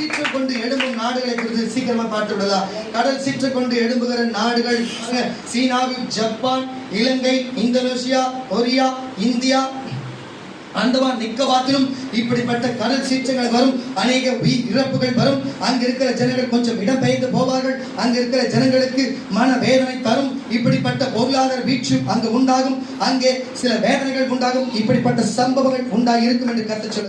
சீற்று கொண்டு எழும்பும் நாடுகளை குறித்து சீக்கிரமா பார்த்து விடலாம். கடல் சீற்று கொண்டு எழும்புகிற நாடுகள் சீனாவில் Japan Ilangai Indonesia Korea India Andaman நிக்கவாத்திலும் இப்படிப்பட்ட கடல் சீற்றங்கள் வரும். அநேக உயிர் இறப்புகள் வரும். அங்க இருக்கிற ஜனங்கள் கொஞ்சம் இடம்பெயர்ந்து போவார்கள். அங்க இருக்கிற ஜனங்களுக்கு மன வேதனை தரும். இப்படிப்பட்ட பொருளாதார வீழ்ச்சி அங்கு உண்டாகும். அங்கே சில வேதனைகள் உண்டாகும். இப்படிப்பட்ட சம்பவங்கள் உண்டாகி இருக்கும் என்று கருத்து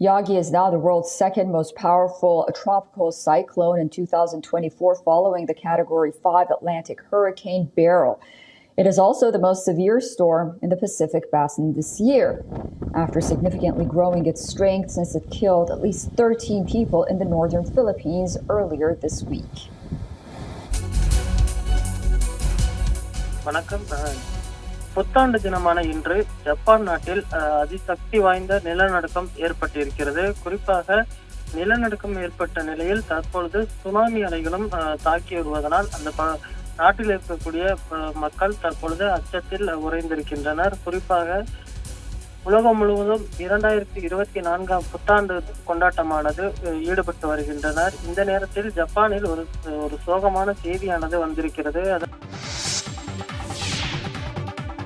Yagi is now the world's second most powerful tropical cyclone in 2024, following the Category 5 Atlantic Hurricane Beryl. It is also the most severe storm in the Pacific Basin this year, after significantly growing its strength since it killed at least 13 people in the northern Philippines earlier this week. வணக்கம் அஹ், புத்தாண்டு தினமான இன்று Japan நாட்டில் அதிசக்தி வாய்ந்த நிலநடுக்கம் ஏற்பட்டிருக்கிறது. குறிப்பாக நிலநடுக்கம் ஏற்பட்ட நிலையில் தற்பொழுது சுனாமி அலைகளும் தாக்கி வருவதனால் அந்த நாட்டில் இருக்கக்கூடிய மக்கள் தற்பொழுது அச்சத்தில் உறைந்திருக்கின்றனர். குறிப்பாக உலகம் முழுவதும் இரண்டாயிரத்தி இருபத்தி நான்காம் புத்தாண்டு கொண்டாட்டமானது ஈடுபட்டு வருகின்றனர். இந்த நேரத்தில் ஜப்பானில் ஒரு ஒரு சோகமான செய்தியானது வந்திருக்கிறது. அதன்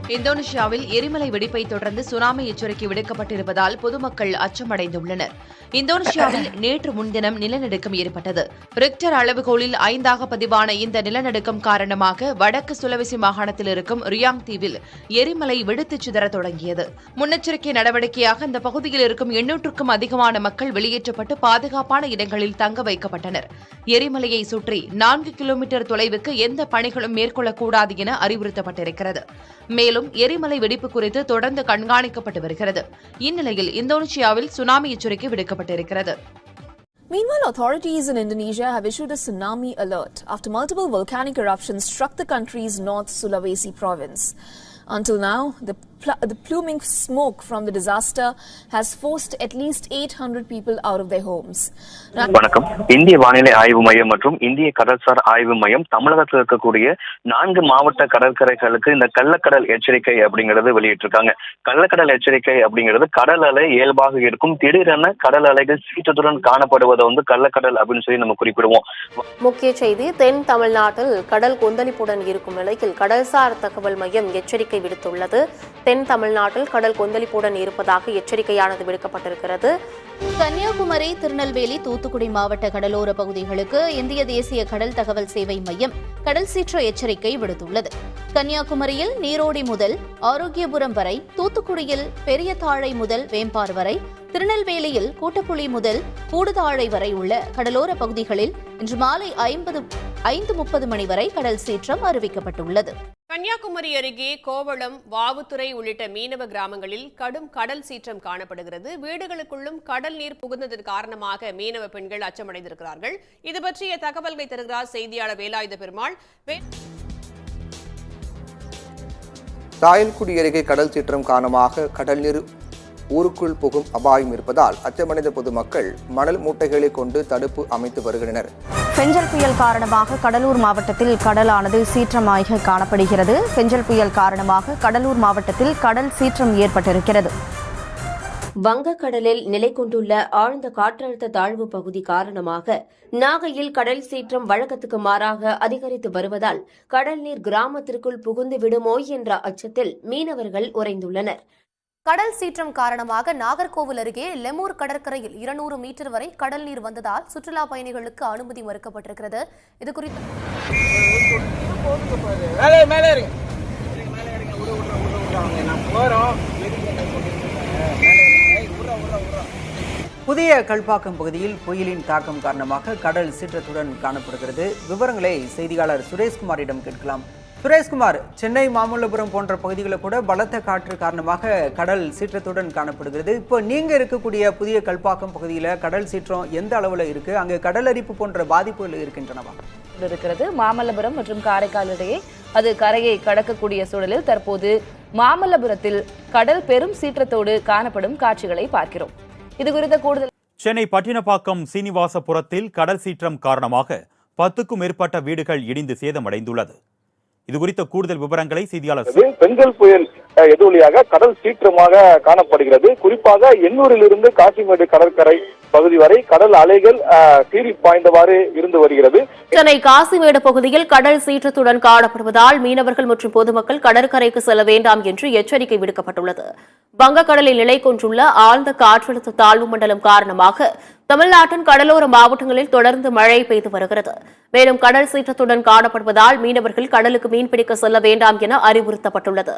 இந்தோனேஷியாவில் எரிமலை வெடிப்பை தொடர்ந்து சுனாமி எச்சரிக்கை விடுக்கப்பட்டிருப்பதால் பொதுமக்கள் அச்சமடைந்துள்ளனர். இந்தோனேஷியாவில் நேற்று முன்தினம் நிலநடுக்கம் ஏற்பட்டது. ரிக்டர் அளவுகோலில் ஐந்தாக பதிவான இந்த நிலநடுக்கம் காரணமாக வடக்கு சுலவெசி மாகாணத்தில் இருக்கும் ரியாங் தீவில் எரிமலை வெடித்துச் சிதற தொடங்கியது. முன்னெச்சரிக்கை நடவடிக்கையாக இந்த பகுதியில் இருக்கும் எண்ணூற்றுக்கும் அதிகமான மக்கள் வெளியேற்றப்பட்டு பாதுகாப்பான இடங்களில் தங்க வைக்கப்பட்டனர். எரிமலையை சுற்றி நான்கு கிலோமீட்டர் தொலைவுக்கு எந்த பணிகளும் மேற்கொள்ளக்கூடாது என அறிவுறுத்தப்பட்டிருக்கிறது. மேலும் மேலும் எரிமலை வெடிப்பு குறித்து தொடர்ந்து கண்காணிக்கப்பட்டு வருகிறது இந்நிலையில் இந்தோனேஷியாவில் சுனாமி எச்சரிக்கை விடுக்கப்பட்டிருக்கிறது Meanwhile, authorities in Indonesia have issued a tsunami alert after multiple volcanic eruptions struck the country's North Sulawesi province. Until now, the, pl- the pluming smoke from the disaster has forced at least 800 people out of their homes. வணக்கம். இந்திய வானிலை ஆய்வு மையம் மற்றும் இந்திய கடல்சார் ஆய்வு மையம் தமிழகத்தில் இருக்கக்கூடிய நான்கு மாவட்ட கடற்கரைகளுக்கு இந்த கள்ளக்கடல் எச்சரிக்கை அப்படிங்கறது வெளியிட்டிருக்காங்க. கள்ளக்கடல் எச்சரிக்கை அப்படிங்கிறது கடல் அலை இயல்பாக இருக்கும். திடீரென கடல் அலைகள் சீற்றத்துடன் காணப்படுவதை வந்து கள்ளக்கடல் அப்படின்னு சொல்லி நம்ம குறிப்பிடுவோம். முக்கிய செய்தி தென் தமிழ்நாட்டில் கடல் கொந்தளிப்புடன் இருக்கும் நிலையில் கடல்சார் தகவல் மையம் எச்சரிக்கை விடுத்துள்ளது. தென் தமிழ்நாட்டில் கடல் கொந்தளிப்புடன் இருப்பதாக எச்சரிக்கையானது விடுக்கப்பட்டிருக்கிறது. கன்னியாகுமரி திருநெல்வேலி தூத்துக்குடி மாவட்ட கடலோர பகுதிகளுக்கு இந்திய தேசிய கடல் தகவல் சேவை மையம் கடல் சீற்ற எச்சரிக்கை விடுத்துள்ளது. கன்னியாகுமரியில் நீரோடி முதல் ஆரோக்கியபுரம் வரை தூத்துக்குடியில் பெரிய தாழை முதல் வேம்பார் வரை திருநெல்வேலியில் கூட்டப்புளி முதல் கூடுதாழை வரை உள்ள கடலோர பகுதிகளில் இன்று மாலை ஐம்பது ஐந்து முப்பது மணி வரை கடல் சீற்றம் அறிவிக்கப்பட்டுள்ளது. கன்னியாகுமரி அருகே கோவளம் வாவுத்துறை உள்ளிட்ட மீனவ கிராமங்களில் கடும் கடல் சீற்றம் காணப்படுகிறது. வீடுகளுக்குள்ளும் கடல் நீர் புகுந்ததன் காரணமாக மீனவ பெண்கள் அச்சமடைந்திருக்கிறார்கள். இது பற்றிய தகவல்களை தருகிறார் செய்தியாளர் வேலாயுத பெருமாள். ராயல்குடி அருகே கடல் சீற்றம் காரணமாக கடல் நீர் ஊருக்குள் புகும் அபாயம் இருப்பதால் அச்சமடைந்த பொதுமக்கள் மணல் மூட்டைகளை கொண்டு தடுப்பு அமைத்து வருகின்றனர். பெஞ்சல் புயல் காரணமாக கடலூர் மாவட்டத்தில் கடலானது சீற்றமாக காணப்படுகிறது. பெஞ்சல் புயல் காரணமாக கடலூர் மாவட்டத்தில் கடல் சீற்றம் ஏற்பட்டிருக்கிறது. வங்கக்கடலில் நிலை கொண்டுள்ள ஆழ்ந்த காற்றழுத்த தாழ்வு பகுதி காரணமாக நாகையில் கடல் சீற்றம் வழக்கத்துக்கு மாறாக அதிகரித்து வருவதால் கடல் நீர் கிராமத்திற்குள் புகுந்து விடுமோ என்ற அச்சத்தில் மீனவர்கள் உறைந்துள்ளனர். கடல் சீற்றம் காரணமாக நாகர்கோவில் அருகே லெமூர் கடற்கரையில் இருநூறு மீட்டர் வரை கடல் நீர் வந்ததால் சுற்றுலா பயணிகளுக்கு அனுமதி மறுக்கப்பட்டிருக்கிறது. இது குறித்து புதிய கல்பாக்கம் பகுதியில் புயலின் தாக்கம் காரணமாக கடல் சீற்றத்துடன் காணப்படுகிறது. விவரங்களை செய்தியாளர் சுரேஷ்குமாரிடம் கேட்கலாம். சுரேஷ்குமார் சென்னை மாமல்லபுரம் போன்ற பகுதிகளில் கூட பலத்த காற்று காரணமாக கடல் சீற்றத்துடன் காணப்படுகிறது. இப்போ நீங்க இருக்கக்கூடிய புதிய கல்பாக்கம் பகுதியில் கடல் சீற்றம் எந்த அளவில் இருக்கு? அங்கே கடல் அரிப்பு போன்ற பாதிப்புகள் இருக்கின்றனவா? இருக்கிறது மாமல்லபுரம் மற்றும் காரைக்கால் இடையே அது கரையை கடக்கக்கூடிய சூழலில் தற்போது மாமல்லபுரத்தில் கடல் பெரும் சீற்றத்தோடு காணப்படும் காட்சிகளை பார்க்கிறோம். இது குறித்த கூடுதல் சென்னை பட்டினப்பாக்கம் சீனிவாசபுரத்தில் கடல் சீற்றம் காரணமாக பத்துக்கும் மேற்பட்ட வீடுகள் இடிந்து சேதமடைந்துள்ளது. இது குறித்த கூடுதல் விவரங்களை செய்தியாளர் பெண்கள் புயல் எதிரொலியாக கடல் சீற்றமாக காணப்படுகிறது. குறிப்பாக எண்ணூரிலிருந்து காசிமேடு கடற்கரை பகுதி வரை கடல் அலைகள் அஹ், பாய்ந்தவாறு இருந்து வருகிறது. சென்னை காசிமேடு பகுதியில் கடல் சீற்றத்துடன் காணப்படுவதால் மீனவர்கள் மற்றும் பொதுமக்கள் கடற்கரைக்கு செல்ல வேண்டாம் என்று எச்சரிக்கை விடுக்கப்பட்டுள்ளது. வங்கக்கடலில் நிலை கொண்டுள்ள ஆழ்ந்த காற்றழுத்த தாழ்வு மண்டலம் காரணமாக தமிழ்நாட்டின் கடலோர மாவட்டங்களில் தொடர்ந்து மழை பெய்து வருகிறது. மேலும் கடல் சீற்றத்துடன் காணப்படுவதால் மீனவர்கள் கடலுக்கு மீன்பிடிக்க செல்ல வேண்டாம் என அறிவுறுத்தப்பட்டுள்ளது.